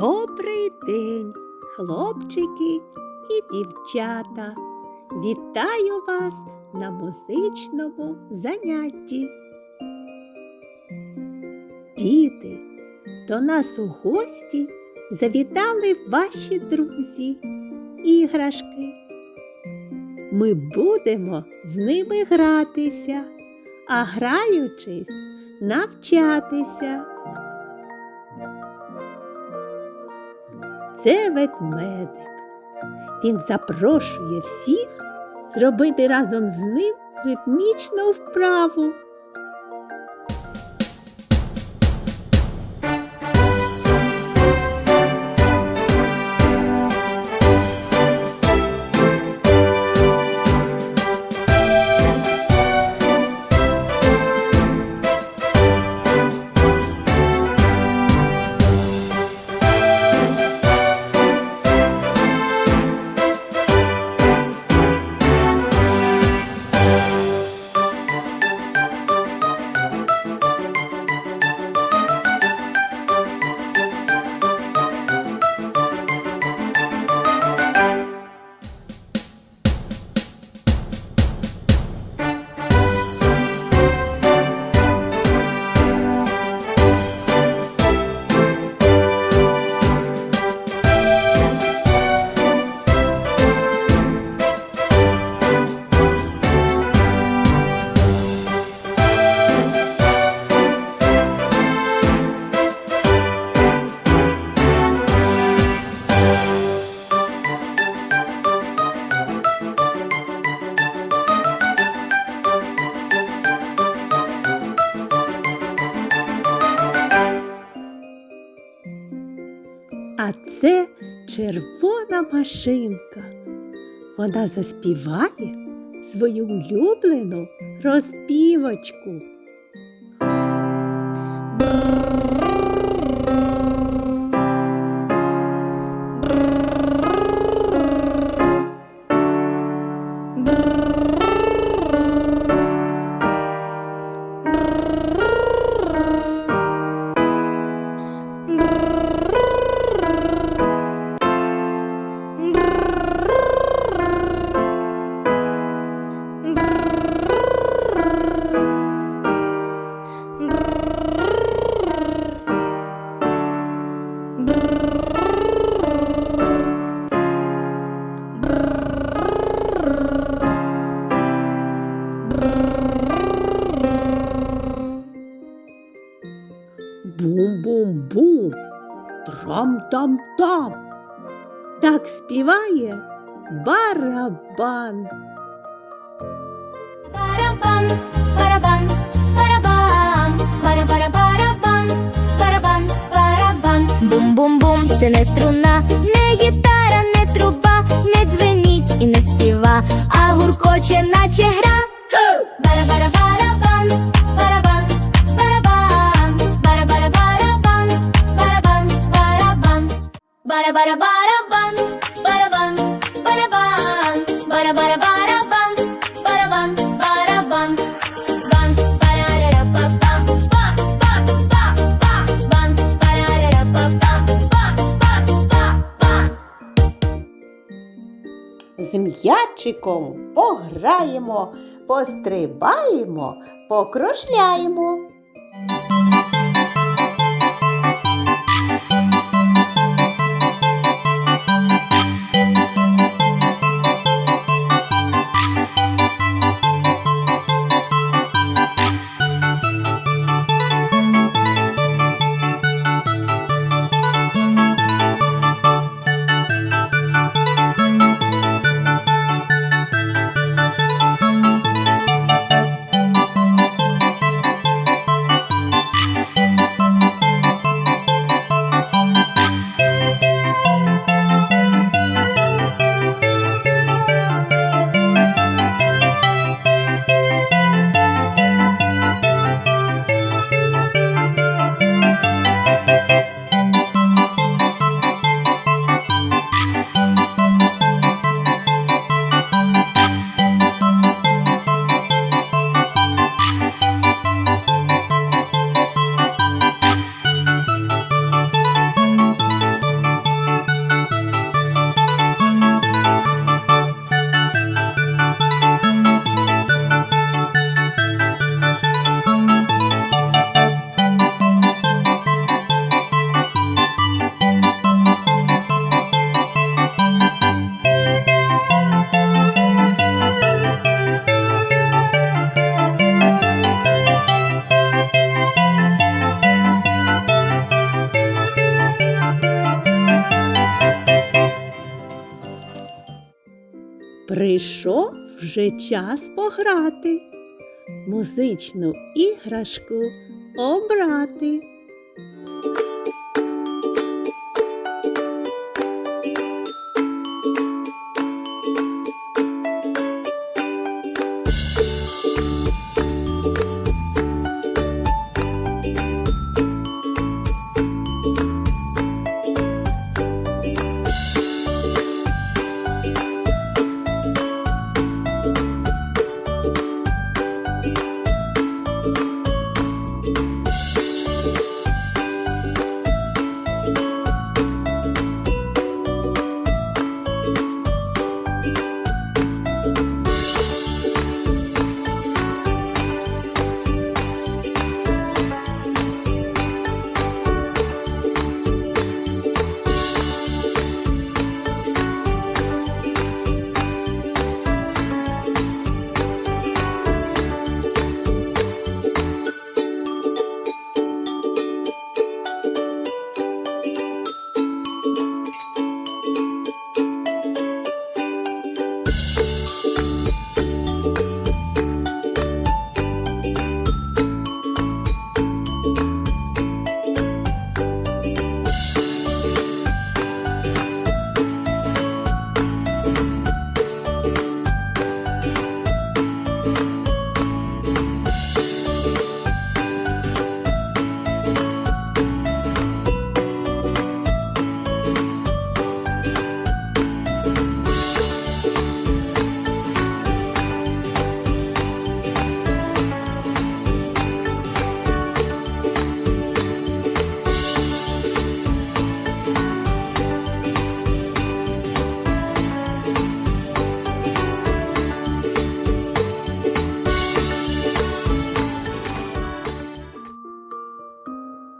Добрий день, хлопчики і дівчата. Вітаю вас на музичному занятті. Діти, до нас у гості завітали ваші друзі, іграшки. Ми будемо з ними гратися, а граючись, навчатися. Це ведмедик. Він запрошує всіх зробити разом з ним ритмічну вправу. Це червона машинка. Вона заспіває свою улюблену розпівочку. Бум-бум-бум, трам-там-там. Так співає барабан. Барабан, барабан, барабан, бара-бара-барабан, барабан, барабан. Бум-бум-бум, це не струна, не гітара, не труба, не дзвеніть і не співа, а гуркоче, наче гра. Бара-бара-барабан, барабан, барабан, бара-бара-барабан, барабан, барабан. Бара-бара-барабан, м'ячиком пограємо, пострибаємо, покружляємо. Прийшов вже час пограти, музичну іграшку обрати.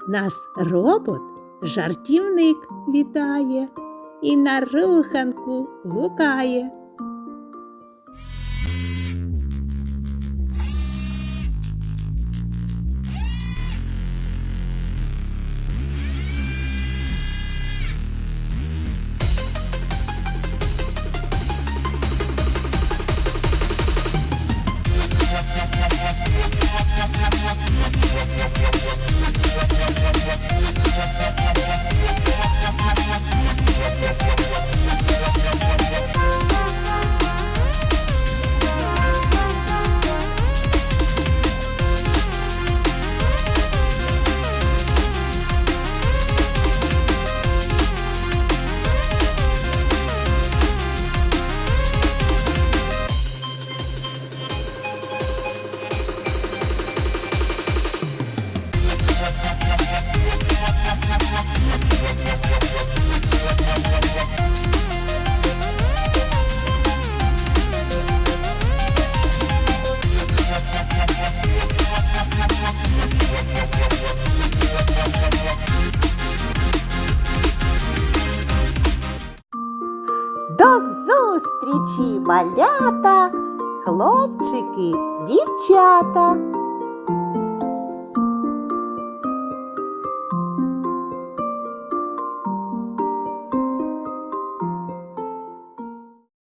Нас робот жартівник вітає і на руханку гукає. До зустрічі, малята, хлопчики, дівчата.